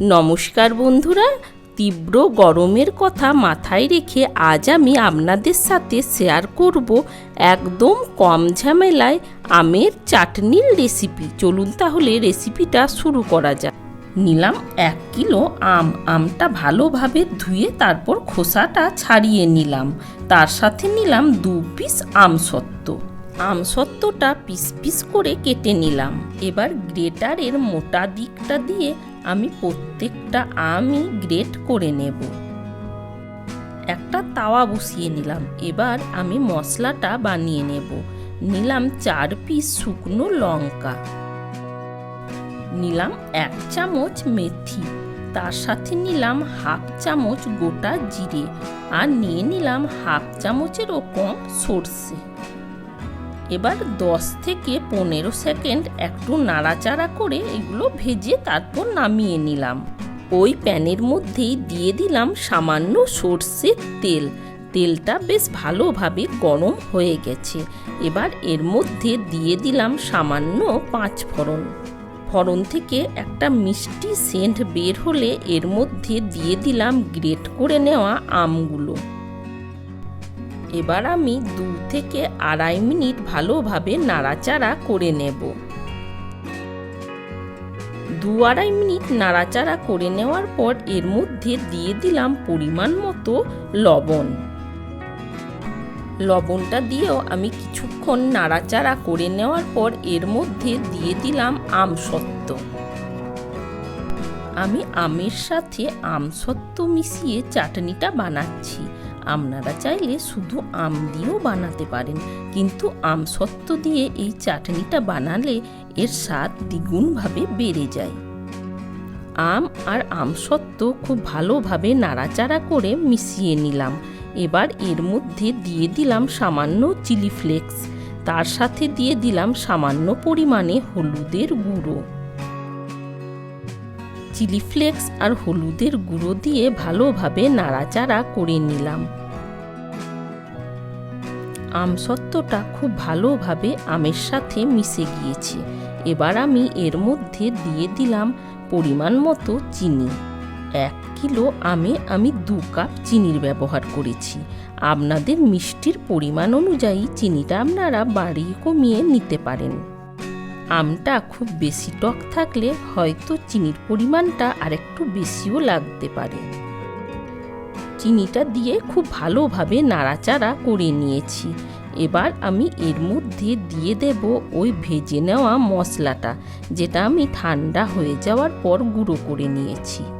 নমস্কার বন্ধুরা, তীব্র গরমের কথা মাথায় রেখে আজ আমি আপনাদের সাথে শেয়ার করব একদম কম ঝামেলায় আমের চাটনির রেসিপি চলুন তাহলে রেসিপিটা শুরু করা যাক। নিলাম এক কিলো আম। আমটা ভালোভাবে ধুয়ে তারপর খোসাটা ছাড়িয়ে নিলাম। তার সাথে নিলাম দু পিস আমসত্ত্ব আমসত্ত্বটা পিস পিস করে কেটে নিলাম। এবার গ্রেটারের মোটা দিকটা দিয়ে আমি প্রত্যেকটা আমই গ্রেট করে নেব। একটা তাওয়া বসিয়ে নিলাম। এবার আমি মশলাটা বানিয়ে নেব। নিলাম চার পিস শুকনো লঙ্কা। নিলাম এক চামচ মেথি। তার সাথে নিলাম হাফ চামচ গোটা জিরে। আর নিয়ে নিলাম হাফ চামচেরও কম সর্ষে। এবার দশ থেকে পনেরো সেকেন্ড একটু নাড়াচাড়া করে এগুলো ভেজে তারপর নামিয়ে নিলাম। ওই প্যানের মধ্যেই দিয়ে দিলাম সামান্য সর্ষের তেল। তেলটা বেশ ভালোভাবে গরম হয়ে গেছে। এবার এর মধ্যে দিয়ে দিলাম সামান্য পাঁচ ফোড়ন। ফড়ন থেকে একটা মিষ্টি সেন্ট বের হলে এর মধ্যে দিয়ে দিলাম গ্রেট করে নেওয়া আমগুলো। এবার আমি দু থেকে আড়াই মিনিট ভালোভাবে নাড়াচাড়া করে নেব। দু আড়াই মিনিট নাড়াচাড়া করে নেওয়ার পর এর মধ্যে দিয়ে দিলাম পরিমাণ মতো লবণ। লবণটা দিয়েও আমি কিছুক্ষণ নাড়াচাড়া করে নেওয়ার পর এর মধ্যে দিয়ে দিলাম আমসত্ত্ব আমি আমের সাথে আমসত্ত্ব মিশিয়ে চাটনিটা বানাচ্ছি। আপনারা চাইলে শুধু আম দিয়েও বানাতে পারেন। কিন্তু আমসত্ত্ব দিয়ে এই চাটনিটা বানালে এর স্বাদ দ্বিগুণভাবে বেড়ে যায়। আম আর আমসত্ত্ব খুব ভালোভাবে নাড়াচাড়া করে মিশিয়ে নিলাম। এবার এর মধ্যে দিয়ে দিলাম সামান্য চিলি ফ্লেক্স। তার সাথে দিয়ে দিলাম সামান্য পরিমাণে হলুদের গুঁড়ো। চিলি ফ্লেক্স আর হলুদের গুঁড়ো দিয়ে ভালোভাবে নাড়াচাড়া করে নিলাম। আমসত্ত্বটা খুব ভালোভাবে আমের সাথে মিশে গিয়েছে। এবার আমি এর মধ্যে দিয়ে দিলাম পরিমাণ মতো চিনি। এক কিলো আমে আমি দু কাপ চিনির ব্যবহার করেছি। আপনাদের মিষ্টির পরিমাণ অনুযায়ী চিনিটা আপনারা বাড়িয়ে কমিয়ে নিতে পারেন। আমটা খুব বেশি টক থাকলে হয়তো চিনির পরিমাণটা আরেকটু বেশিও লাগতে পারে। চিনিটা দিয়ে খুব ভালোভাবে নাড়াচাড়া করে নিয়েছি। এবার আমি এর মধ্যে দিয়ে দেব ওই ভেজে নেওয়া মশলাটা, যেটা আমি ঠান্ডা হয়ে যাওয়ার পর গুঁড়ো করে নিয়েছি।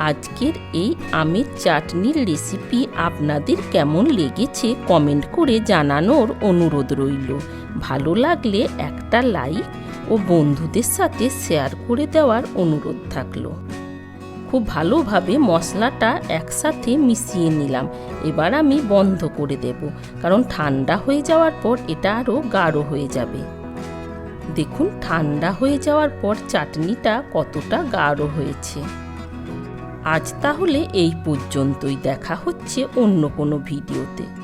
আজকের এই আমের চাটনির রেসিপি আপনাদের কেমন লেগেছে কমেন্ট করে জানানোর অনুরোধ রইল। ভালো লাগলে একটা লাইক ও বন্ধুদের সাথে শেয়ার করে দেওয়ার অনুরোধ থাকল। খুব ভালোভাবে মশলাটা একসাথে মিশিয়ে নিলাম। এবার আমি বন্ধ করে দেব, কারণ ঠান্ডা হয়ে যাওয়ার পর এটা আরও গাঢ় হয়ে যাবে। দেখুন, ঠান্ডা হয়ে যাওয়ার পর চাটনিটা কতটা গাঢ় হয়েছে। আজ তাহলে এই পর্যন্তই দেখা হচ্ছে অন্য কোনো ভিডিওতে।